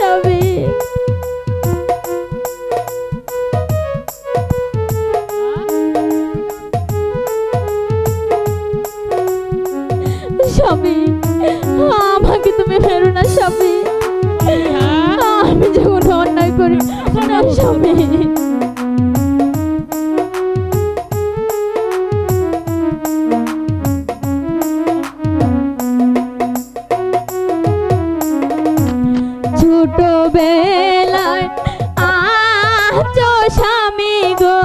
না স্বামী আমাকে তুমি ফেরো না স্বামী। আমি যখন অন্যায় করি না স্বামী। বেলায়। আজ স্বামী গো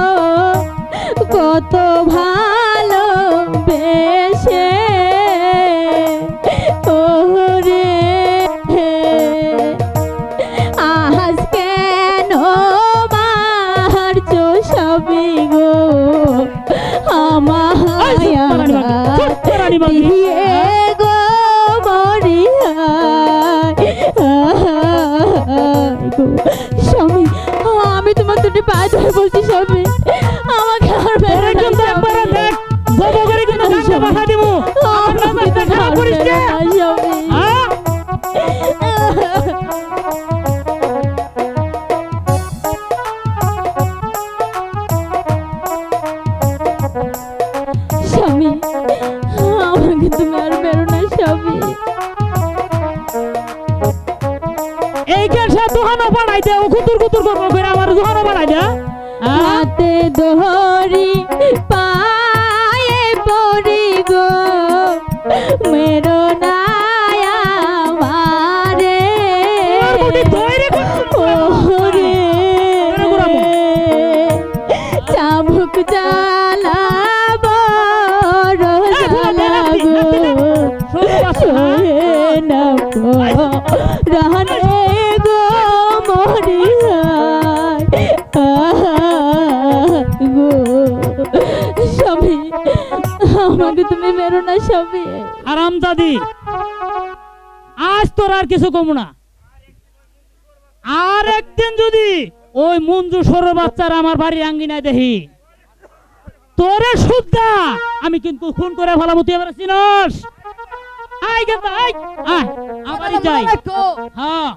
কত ভালো বেশে। ওরে আজ কেন মারছো স্বামী গো? আমার স্বামী আমি তোমার দুটি পায়ে ধরে বলছি স্বামী। বানাই দে ও কুতুর কুতুর করব করে আমার দোকানও বানাই দে হ্যাঁ হাতে ধরি পায়ে পড়ি গো মেরো না আমারে আমার বুদ্ধি ধৈর্য করছ। ওরে ধরে চাবুক বাসু, হ্যাঁ? রানে গো মরিহায় আমাকে তুমি মেরো না স্বামী আরাম দাদি। আজ তোর আর কিছু কম না। আর একদিন যদি ওই মঞ্জু সর বাচ্চার আমার বাড়ির আঙ্গিনায় দেখি তোরে শুদ্ধা আমি কিন্তু খুন করে ফেলাম তুই এবার চিনস? আই গেন্দা আই আয় যাই। হ্যাঁ।